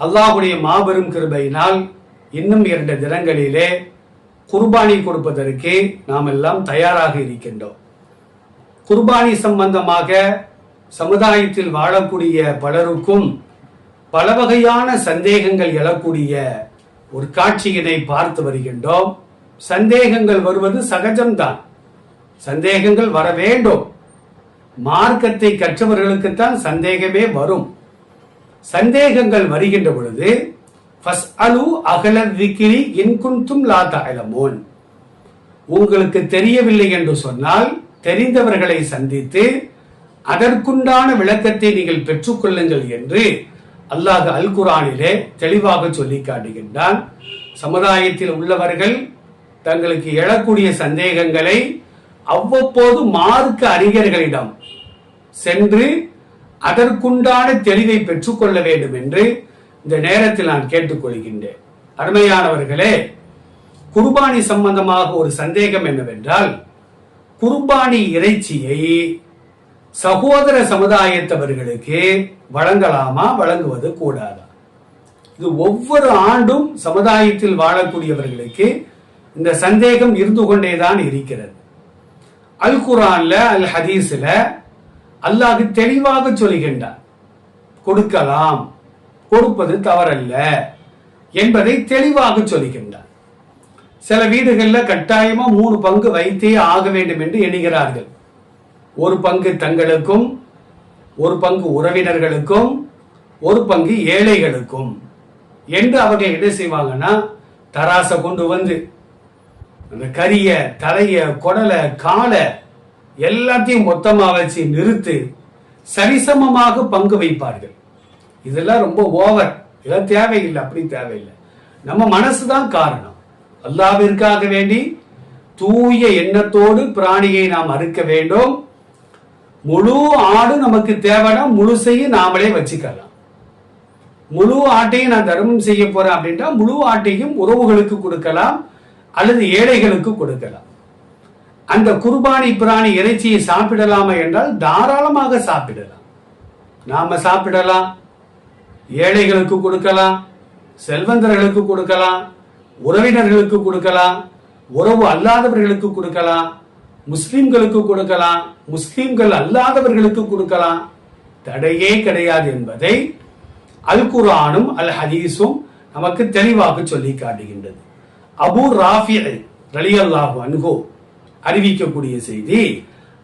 அல்லாஹுடைய மாபெரும் கிருபையினால் இன்னும் இரண்டு தினங்களிலே குர்பானி கொடுப்பதற்கு நாம் எல்லாம் தயாராக இருக்கின்றோம். குர்பானி சம்பந்தமாக சமுதாயத்தில் வாழக்கூடிய பலருக்கும் பல வகையான சந்தேகங்கள் எழக்கூடிய ஒரு காட்சியினை பார்த்து வருகின்றோம். சந்தேகங்கள் வருவது சகஜம்தான். சந்தேகங்கள் வர வேண்டும். மார்க்கத்தை கற்றவர்களுக்குத்தான் சந்தேகமே வரும். சந்தேகங்கள் வருகின்ற பொழுது ஃபஸ்அலு அகல விக்கிரி இன்குன்தும் லா தஅலமூன். உங்களுக்கு தெரியவில்லை என்று சொன்னால் தெரிந்தவர்களை சந்தித்து அதற்குண்டான விளக்கத்தை நீங்கள் பெற்றுக்கொள்ளுங்கள் என்று அல்லாஹ் அல் குரானிலே தெளிவாக சொல்லி காட்டுகின்றான். சமுதாயத்தில் உள்ளவர்கள் தங்களுக்கு எழக்கூடிய சந்தேகங்களை அவ்வப்போது மார்க்க அறிஞர்களிடம் சென்று அதற்குண்டான தெளிவை பெற்றுக்கொள்ள வேண்டும் என்று இந்த நேரத்தில் நான் கேட்டுக்கொள்கின்றேன். அருமையானவர்களே குர்பானி சம்பந்தமாக ஒரு சந்தேகம் என்னவென்றால் குர்பானி இறைச்சியை சகோதர சமுதாயத்தவர்களுக்கு வழங்கலாமா வழங்குவது கூடாதா? இது ஒவ்வொரு ஆண்டும் சமுதாயத்தில் வாழக்கூடியவர்களுக்கு இந்த சந்தேகம் இருந்து கொண்டேதான் இருக்கிறது. அல் குரான்ல அல் ஹதீஸ்ல அல்லாஹ் தெளிவாக சொல்கின்றார். கொடுக்கலாம். கொடுப்பது தவறல்ல என்பதை தெளிவாக சொல்கின்றார். சில வீடுகளில் கட்டாயமா மூணு பங்கு வைத்தே ஆக வேண்டும் என்று எண்ணுகிறார்கள். ஒரு பங்கு தங்களுக்கும் ஒரு பங்கு உறவினர்களுக்கும் ஒரு பங்கு ஏழைகளுக்கும். என்று அவர்கள் என்ன செய்வாங்கன்னா தராசை கொண்டு வந்து அந்த கரிய தலைய குடலை காலை எல்லாத்தையும் மொத்தமாக வச்சு நிறுத்து சரிசமமாக பங்கு வைப்பார்கள். இதெல்லாம் ரொம்ப ஓவர் இதெல்லாம் தேவையில்லை அப்படி தேவையில்லை. நம்ம மனசு தான் காரணம். அல்லாவிற்காக வேண்டி தூய எண்ணத்தோடு பிராணியை நாம் அறுக்க வேண்டும். முழு ஆடு நமக்கு தேவைன்னா முழுசையும் நாமளே வச்சுக்கலாம். முழு ஆட்டையும் நான் தர்மம் செய்ய போறேன் அப்படின்ட்டா முழு ஆட்டையும் உறவுகளுக்கு கொடுக்கலாம் அல்லது ஏழைகளுக்கு கொடுக்கலாம். அந்த குர்பானி பிராணி இறைச்சியை சாப்பிடலாமா என்றால் தாராளமாக சாப்பிடலாம். நாம சாப்பிடலாம். ஏழைகளுக்கு கொடுக்கலாம். செல்வந்தர்களுக்கு கொடுக்கலாம். உறவினர்களுக்கு கொடுக்கலாம். உறவு அல்லாதவர்களுக்கு கொடுக்கலாம். முஸ்லிம்களுக்கு கொடுக்கலாம். முஸ்லிம்கள் அல்லாதவர்களுக்கு கொடுக்கலாம். தடையே கிடையாது என்பதை அல் குரானும் அல் ஹதீஸும் நமக்கு தெளிவாக சொல்லி காட்டுகின்றது. அபு ராஃபி ரலியல்லாஹு அன்ஹு அறிவிக்கக்கூடிய செய்தி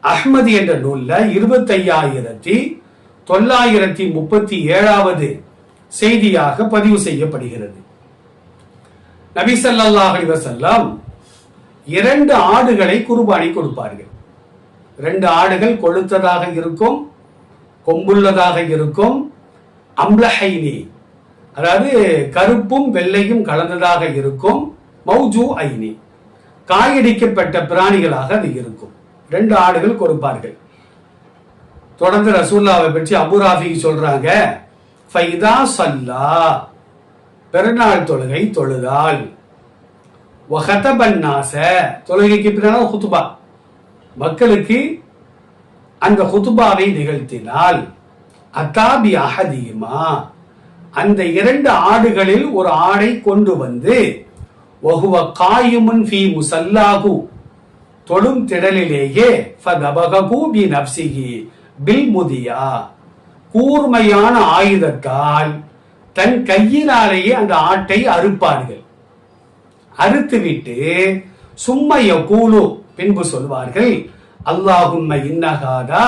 அஹ்மது என்ற நூல்ல இருபத்தையாயிரத்தி தொள்ளாயிரத்தி முப்பத்தி ஏழாவது செய்தியாக பதிவு செய்யப்படுகிறது. நபி அலிவசல்லாம் இரண்டு ஆடுகளை குர்பானி கொடுப்பார்கள். ரெண்டு ஆடுகள் கொழுத்ததாக இருக்கும் கொம்புள்ளதாக இருக்கும் அம்லஹைனி அதாவது கருப்பும் வெள்ளையும் கலந்ததாக இருக்கும் மௌஜு ஐனி. காயடிக்கப்பட்ட பிராணிகளாக அது இருக்கும். ரெண்டு ஆடுகள் கொடுப்பார்கள். தொடர்ந்து ரசூல்லாவை பற்றி அபுராஃபி சொல்றாங்க ஃபைதா சல்லா. பெருநாள் தொழுகை தொழுதால் வஹதபன்னாச தொழுகைக்கு பின்னால் ஹுத்துபா மக்களுக்கு அந்த ஹுத்துபாவை நிகழ்த்தினால் அத்தாபி அகதியுமா அந்த இரண்டு ஆடுகளில் ஒரு ஆடை கொண்டு வந்து வகுவ காயுமுன் ஃபி முசல்லாஹு. தொழும் திடலிலேயே ஃபதபகஹு பி பில் முதியா கூர்மையான ஆயுதத்தால் தன் கையினாலேயே அந்த ஆட்டை அறுப்பார்கள். அறுத்துவிட்டு சும்மைய கூலு பின்பு சொல்வார்கள் அல்லாஹும்ம இன்னகாதா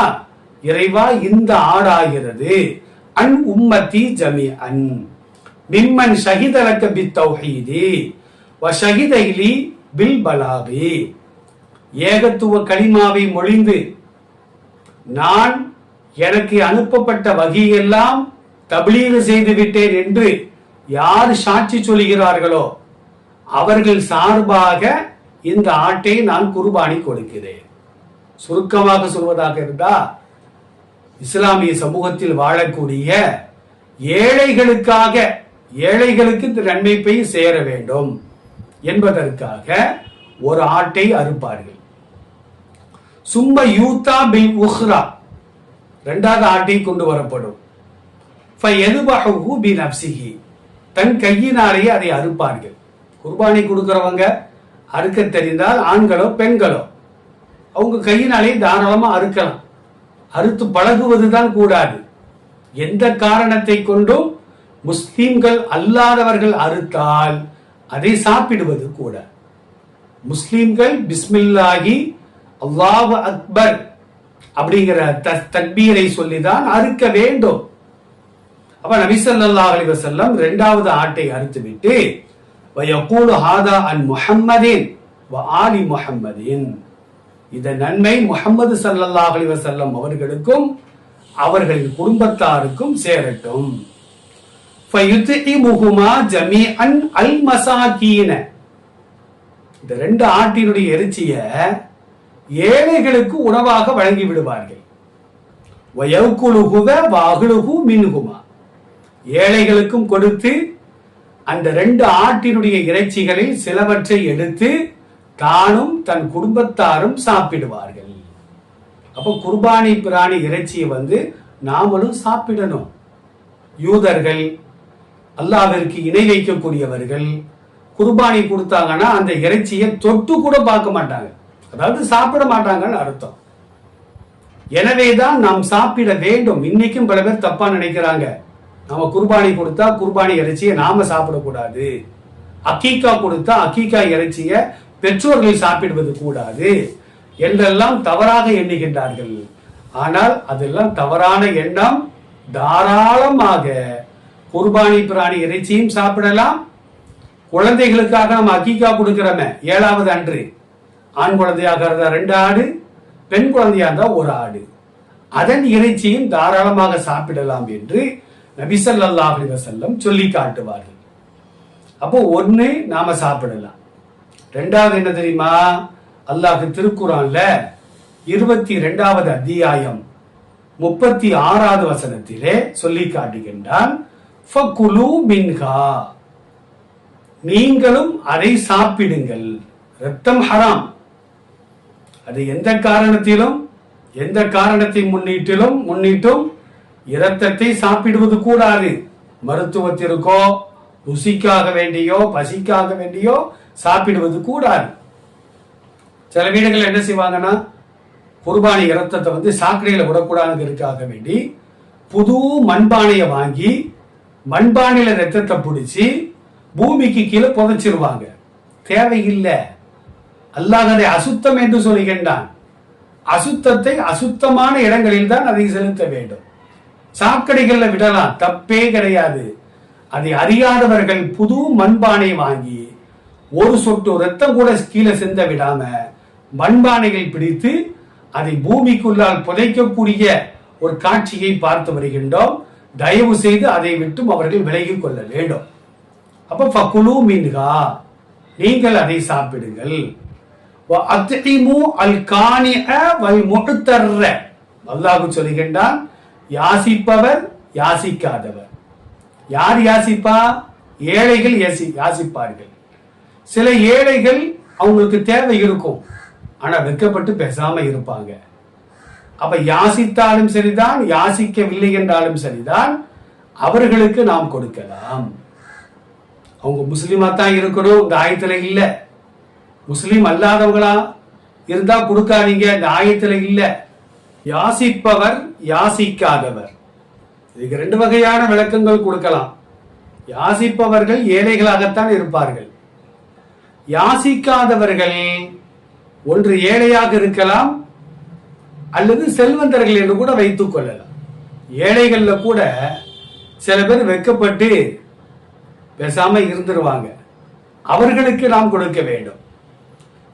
இறைவா இந்த ஆடாகிறது அன் உம்மத்தி ஜமி அன் மிம்மன் ஷஹிதலக்க பி தௌஹீதி. வசகிதைலி பில் பலாபி ஏகத்துவ களிமாவை மொழிந்து நான் எனக்கு அனுப்பப்பட்ட வகையெல்லாம் தபிலீக செய்து விட்டேன் என்று யார் சாட்சி சொல்கிறார்களோ அவர்கள் சார்பாக இந்த ஆட்டை நான் குர்பானி கொடுக்கிறேன். சுருக்கமாக சொல்வதாக இருந்தா இஸ்லாமிய சமூகத்தில் வாழக்கூடிய ஏழைகளுக்காக ஏழைகளுக்கு இந்த நன்மை போய் சேர வேண்டும். என்பதற்காக ஒரு ஆட்டை அறுப்பார்கள். சும்ப யூத்தா பில் உஹ்ரா. ரெண்டாவது ஆட்டை கொண்டு வரப்படும். ஃபயதுபஹு பி நப்சிஹி தன் கையினாலேயே அதை அறுப்பார்கள். குர்பானி கொடுக்கிறவங்க அறுக்க தெரிந்தால் ஆண்களோ பெண்களோ. அவங்க கையினாலே தாராளமாக அறுக்கலாம். அறுத்து பழகுவதுதான் கூடாது. எந்த காரணத்தை கொண்டும் முஸ்லீம்கள் அல்லாதவர்கள் அறுத்தால் அதை சாப்பிடுவது கூட. முஸ்லிம்கள் பிஸ்மில்லாஹி அல்லாஹ் அக்பர் அப்படிங்கிற த- தக்பீரை சொல்லிதான் அறுக்க வேண்டும். அப்ப நபிசல்லா அலி வசல்லம் இரண்டாவது ஆட்டை அறுத்துவிட்டு வயகூலு ஹாதா அன் முஹம்மதின் வ ஆலி முஹம்மதின். இந்த நன்மை முகமது சல்லல்லாஹ் அலி வசல்லம் அவர்களுக்கும் அவர்களின் குடும்பத்தாருக்கும் சேரட்டும். இந்த ரெண்டு ஆட்டினுடைய எரிச்சிய ஏழைகளுக்கு உணவாக வழங்கி விடுவார்கள் வயவுக்குழுகுவ வாகுழுகு மின்குமா. ஏழைகளுக்கும் கொடுத்து அந்த ரெண்டு ஆட்டினுடைய இறைச்சிகளில் சிலவற்றை எடுத்து தானும் தன் குடும்பத்தாரும் சாப்பிடுவார்கள். அப்போ குர்பானி பிராணி இறைச்சியை வந்து நாமளும் சாப்பிடணும். யூதர்கள் அல்லாவிற்கு இணை வைக்கக்கூடியவர்கள் குர்பானி கொடுத்தாங்கன்னா அந்த இறைச்சியை தொட்டு கூட பார்க்க மாட்டாங்க. அதாவது சாப்பிட மாட்டாங்கன்னு அர்த்தம். எனவேதான் நாம் சாப்பிட வேண்டும். இன்னைக்கும் பல பேர் தப்பா நினைக்கிறாங்க. நாம குர்பானி கொடுத்தா குர்பானி இறைச்சியை நாம சாப்பிடக்கூடாது. அக்கீக்கா கொடுத்தா அக்கீக்கா இறைச்சியை பெற்றோர்கள் சாப்பிடுவது கூடாது என்றெல்லாம் தவறாக எண்ணுகின்றார்கள். ஆனால் அதெல்லாம் தவறான எண்ணம் தாராளமாக குர்பானி பிராணி இறைச்சியும் சாப்பிடலாம். குழந்தைகளுக்காக நம்ம அக்கீக்கா கொடுக்கிறோமே ஏழாவது அன்று. ஆண் குழந்தையாக இருந்தால் ரெண்டு ஆடு பெண் குழந்தையாக இருந்தால் ஒரு ஆடு. அதன் இறைச்சியும் தாராளமாக சாப்பிடலாம் என்று நபிசல்லாஹ் அலைஹி சொல்லி காட்டுவார்கள். அப்போ ஒன்று நாம சாப்பிடலாம். ரெண்டாவது என்ன தெரியுமா? அல்லாஹ் திருக்குறான்ல இருபத்தி ரெண்டாவது அத்தியாயம் முப்பத்தி ஆறாவது வசனத்திலே சொல்லி காட்டுகின்றான். ஃபகுலு மின்ஹா. நீங்களும் அதை சாப்பிடுங்கள். ரத்தம் ஹராம். அது எந்த காரணத்திலும் எந்த காரணத்தை முன்னிட்டிலும் முன்னிட்டும் இரத்தத்தை சாப்பிடுவது கூடாது. மருத்துவத்திற்கோ ருசிக்காக வேண்டியோ பசிக்காக வேண்டியோ சாப்பிடுவது கூடாது. சில வீடுகள் என்ன செய்வாங்கன்னா குர்பானி இரத்தத்தை வந்து சாக்கடையில் விடக்கூடாதுங்கிறதுக்காக வேண்டி புது மண்பானையை வாங்கி மண்பானையில் ரத்தத்தை பிடிச்சி பூமிக்கு கீழே புதைச்சிருவாங்க. தேவையில்லை. அல்லாஹ் அதை அசுத்தம் என்று சொல்லுகின்றான் அசுத்தத்தை அசுத்தமான இடங்களில் தான் அதை செலுத்த வேண்டும். சாக்கடைகளில் விடலாம். தப்பே கிடையாது. அதை அறியாதவர்கள் புது மண்பானை வாங்கி ஒரு சொட்டு ரத்தம் கூட கீழே சிந்த விடாம மண்பானைகள் பிடித்து அதை பூமிக்குள்ளால் புதைக்கக்கூடிய ஒரு காட்சியை பார்த்து வருகின்றோம். தயவு செய்து அதை விட்டும் அவர்கள் விலகி கொள்ள வேண்டும். அப்ப பக்குலு மீன்கா நீங்கள் அதை சாப்பிடுங்கள். அல்லாஹு சொல்லுகின்றான் யாசிப்பவர் யாசிக்காதவர். யார் யாசிப்பா? ஏழைகள் யாசி யாசிப்பார்கள். சில ஏழைகள் அவங்களுக்கு தேவை இருக்கும். ஆனா வெட்கப்பட்டு பேசாம இருப்பாங்க. அப்ப யாசித்தாலும் சரிதான் யாசிக்கவில்லை என்றாலும் சரிதான் அவர்களுக்கு நாம் கொடுக்கலாம். அவங்க முஸ்லீமா தான் இருக்கணும் இந்த ஆயத்துல இல்ல. முஸ்லீம் அல்லாதவங்களா இருந்தா கொடுக்காதீங்க இந்த ஆயத்துல இல்ல. யாசிப்பவர் யாசிக்காதவர். இதுக்கு ரெண்டு வகையான விளக்கங்கள் கொடுக்கலாம். யாசிப்பவர்கள் ஏழைகளாகத்தான் இருப்பார்கள். யாசிக்காதவர்கள் ஒன்று ஏழையாக இருக்கலாம் அல்லது செல்வந்தர்கள் என்று கூட வைத்துக் கொள்ளலாம். ஏழைகள்ல கூட சில பேர் வெக்கப்பட்டு பேசாம இருந்துருவாங்க. அவர்களுக்கு நாம் கொடுக்க வேண்டும்.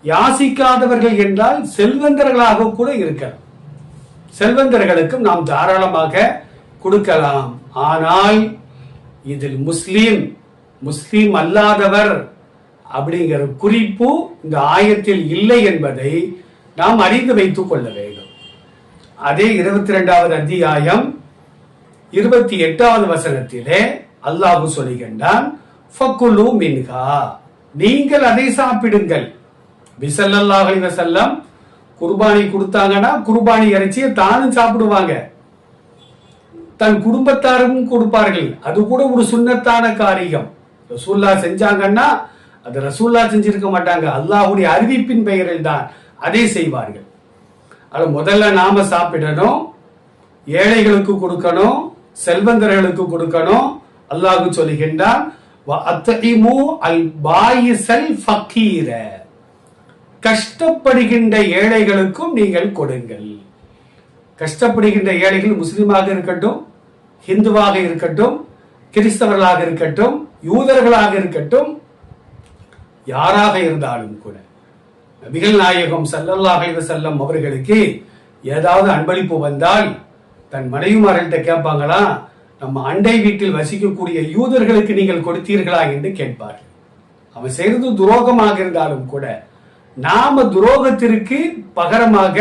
யாசிக்காதவர்கள் என்றால் செல்வந்தர்களாக கூட இருக்கலாம். செல்வந்தர்களுக்கும் நாம் தாராளமாக கொடுக்கலாம். ஆனால் இதில் முஸ்லீம் முஸ்லீம் அல்லாதவர் அப்படிங்கிற குறிப்பு இந்த ஆயத்தில் இல்லை என்பதை நாம் அறிந்து வைத்துக் கொள்ள வேண்டும். அதே இருபத்தி ரெண்டாவது அத்தியாயம் இருபத்தி எட்டாவது வசனத்திலே அல்லாஹு சொல்லுகின்றான் ஃபக்குலு மின்ஹா. நீங்கள் அதை சாப்பிடுங்கள். பிசல்லாஹ் வசல்லம் குர்பானி கொடுத்தாங்கன்னா குர்பானி இறைச்சியை தானும் சாப்பிடுவாங்க. தன் குடும்பத்தாரும் கொடுப்பார்கள். அது கூட ஒரு சுன்னத்தான காரியம். ரசூல்லா செஞ்சாங்கன்னா அது ரசூல்லா செஞ்சிருக்க மாட்டாங்க. அல்லாஹுடைய அறிவிப்பின் பெயரில் தான் அதை செய்வார்கள். அது முதல்ல நாம சாப்பிடணும். ஏழைகளுக்கு கொடுக்கணும். செல்வந்தர்களுக்கு கொடுக்கணும். அல்லாஹ் சொல்கின்றான் அல் கஷ்டப்படுகின்ற ஏழைகளுக்கும் நீங்கள் கொடுங்கள். கஷ்டப்படுகின்ற ஏழைகள் முஸ்லீமாக இருக்கட்டும் ஹிந்துவாக இருக்கட்டும் கிறிஸ்தவர்களாக இருக்கட்டும் யூதர்களாக இருக்கட்டும் யாராக இருந்தாலும் கூட. நபிகள் நாயகம் ஸல்லல்லாஹு அலைஹி வஸல்லம் அவர்களுக்கு ஏதாவது அன்பளிப்பு வந்தால் தன் மனைவிமார்கள்ட்ட கேட்பாங்களா? நம்ம அண்டை வீட்டில் வசிக்கக்கூடிய யூதர்களுக்கு நீங்கள் கொடுத்தீர்களா என்று கேட்பார் அவன் செய்தது துரோகமாக இருந்தாலும் கூட நாம துரோகத்திற்கு பகரமாக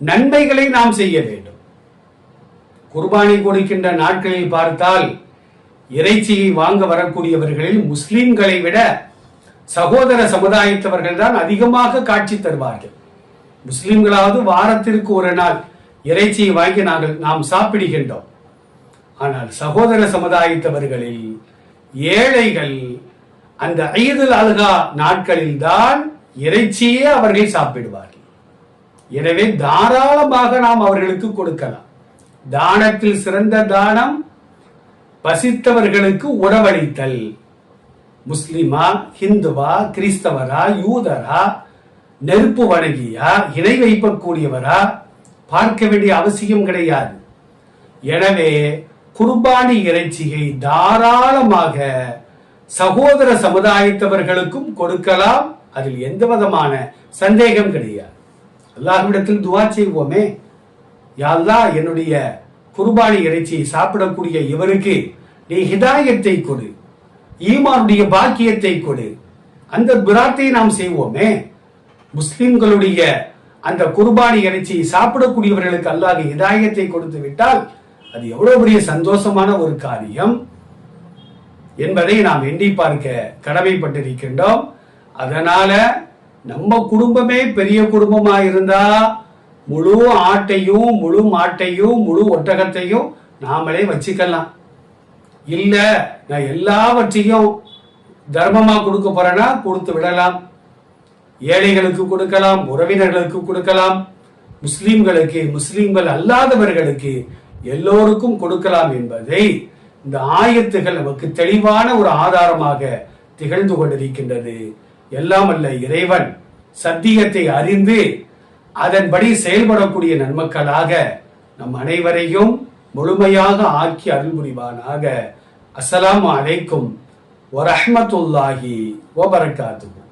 நன்மைகளை நாம் செய்ய வேண்டும். குர்பானி கொடுக்கின்ற நாட்களில் பார்த்தால் இறைச்சியை வாங்க வரக்கூடியவர்களில் முஸ்லிம்களை விட சகோதர சமுதாயத்தவர்கள் தான் அதிகமாக காட்சி தருவார்கள். முஸ்லிம்களாவது வாரத்திற்கு ஒரு நாள் இறைச்சியை வாங்கி நாங்கள் நாம் சாப்பிடுகின்றோம். ஆனால் சகோதர சமுதாயத்தவர்களில் ஏழைகள் அந்த ஐதுல் அல்கா நாட்களில் தான் இறைச்சியே அவர்கள் சாப்பிடுவார்கள். எனவே தாராளமாக நாம் அவர்களுக்கு கொடுக்கலாம். தானத்தில் சிறந்த தானம் பசித்தவர்களுக்கு உணவளித்தல் முஸ்லிமா ஹிந்துவா கிறிஸ்தவரா யூதரா நெருப்பு வணங்கியா இணை வைக்கக்கூடியவரா பார்க்க வேண்டிய அவசியம் கிடையாது எனவே குர்பானி இறைச்சியை தாராளமாக சகோதர சமுதாயத்தவர்களுக்கும் கொடுக்கலாம் அதில் எந்த விதமான சந்தேகம் கிடையாது அல்லாஹ்விடத்தில் துவா செய்வோமே யாழ்லா என்னுடைய குர்பானி இறைச்சியை சாப்பிடக்கூடிய இவருக்கு நீ ஹிதாயத்தை கொடு ஈமானுடைய பாக்கியத்தை கொடு. அந்த பிராத்தை நாம் செய்வோமே. முஸ்லிம்களுடைய அந்த குர்பானி இறைச்சியை சாப்பிடக்கூடியவர்களுக்கு அல்லாஹ் இதாயத்தை கொடுத்து விட்டால் அது எவ்வளவு பெரிய சந்தோஷமான ஒரு காரியம். என்பதை நாம் எண்ணி பார்க்க கடமைப்பட்டிருக்கின்றோம். அதனால நம்ம குடும்பமே பெரிய குடும்பமா இருந்தா முழு ஆட்டையும் முழு மாட்டையும் முழு ஒட்டகத்தையும் நாமளே வச்சுக்கலாம். இல்ல நான் எல்லாவற்றையும் தர்மமா கொடுக்க போறேன்னா கொடுத்து விடலாம். ஏழைகளுக்கு கொடுக்கலாம் உறவினர்களுக்கு கொடுக்கலாம் முஸ்லிம்களுக்கு முஸ்லிம்கள் அல்லாதவர்களுக்கு எல்லோருக்கும் கொடுக்கலாம் என்பதை இந்த ஆயத்துகள் நமக்கு தெளிவான ஒரு ஆதாரமாக திகழ்ந்து கொண்டிருக்கின்றது. எல்லாம் அல்ல இறைவன் சத்தியத்தை அறிந்து அதன்படி செயல்படக்கூடிய நன்மக்களாக நம் அனைவரையும் முழுமையாக ஆக்கி அருள்புரிவானாக அஸ்லாம் அலைக்கும் அலைக்கும். வரஹ்மத்துல்லாஹி வபரகாத்துஹு.